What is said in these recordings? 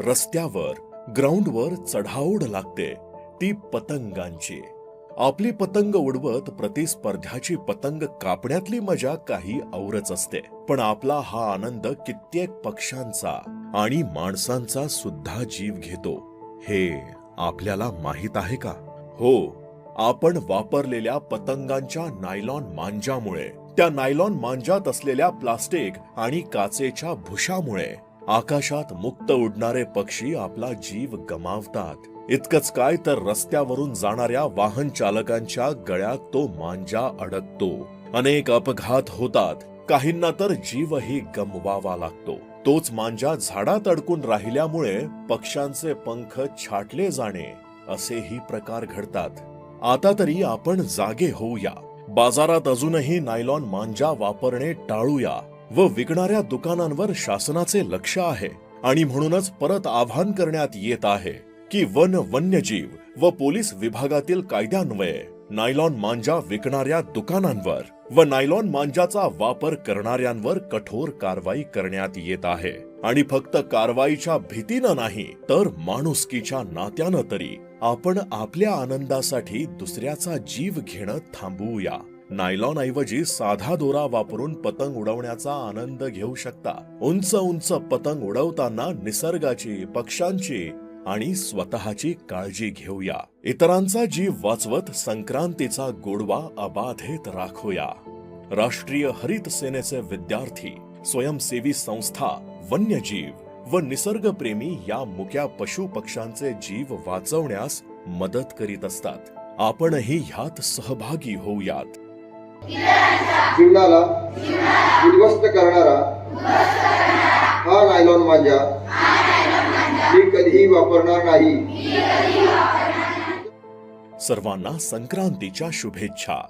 रस्त्यावर ग्राउंडवर चढाओढ लागते. ती पतंगांची. आपली पतंग उडवत प्रतिस्पर्ध्याची पतंग कापण्यातली मजा काही औरच असते. पण आपला हा आनंद कित्येक पक्ष्यांचा आणि माणसांचा सुद्धा जीव घेतो. हे आपल्याला माहीत आहे का? हो आपण वापरलेल्या पतंगांच्या नायलॉन मांजामुळे त्या नायलॉन मांजात असलेल्या प्लास्टिक आणि काचेच्या भुशामुळे. आकाशात मुक्त उडणारे पक्षी आपला जीव गमावतात. इतकंच काय तर रस्त्यावरून जाणाऱ्या वाहन चालकांच्या गळ्यात तो मांजा अडकतो. अनेक अपघात होतात. काहींना तर जीवही गमवावा लागतो. तोच मांजा झाडात अडकून राहिल्यामुळे पक्ष्यांचे पंख छाटले जाणे असेही प्रकार घडतात. आता तरी आपण जागे होऊया. बाजारात अजूनही नायलॉन मांजा वापरणे टाळूया. व विकणाऱ्या दुकानांवर शासनाचे लक्ष आहे आणि म्हणूनच परत आवाहन करण्यात येत आहे की वन वन्यजीव व पोलीस विभागातील कायद्यान्वये नायलॉन मांजा विकणाऱ्या दुकानांवर व नायलॉन मांजाचा वापर करणाऱ्यांवर कठोर कारवाई करण्यात येत आहे. आणि फक्त कारवाईच्या भीतीनं नाही तर माणुसकीच्या नात्यानं तरी आपण आपल्या आनंदासाठी दुसऱ्याचा जीव घेणं थांबवूया नायलॉन ऐवजी साधा दोरा वापरून पतंग उडवण्याचा आनंद घेऊ शकता. उंच उंच पतंग उडवताना निसर्गाची पक्ष्यांची आणि स्वतःची काळजी घेऊया. इतरांचा जीव वाचवत संक्रांतीचा गोडवा अबाधित राखूया. राष्ट्रीय हरित सेनेचे विद्यार्थी स्वयंसेवी संस्था वन्यजीव व निसर्गप्रेमी या मुक्या पशु पक्ष्यांचे जीव वाचवण्यास मदत करीत असतात. आपणही ह्यात सहभागी होऊयात. जीवनाला उद्ध्वस्त करणारा हा नायलॉन मांजा मी कधीही वापरणार नाही. सर्वांना संक्रांतीच्या शुभेच्छा.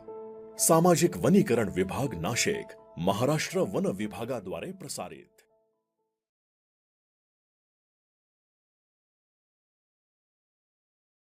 सामाजिक वनीकरण विभाग नाशिक महाराष्ट्र वन विभागाद्वारे प्रसारित.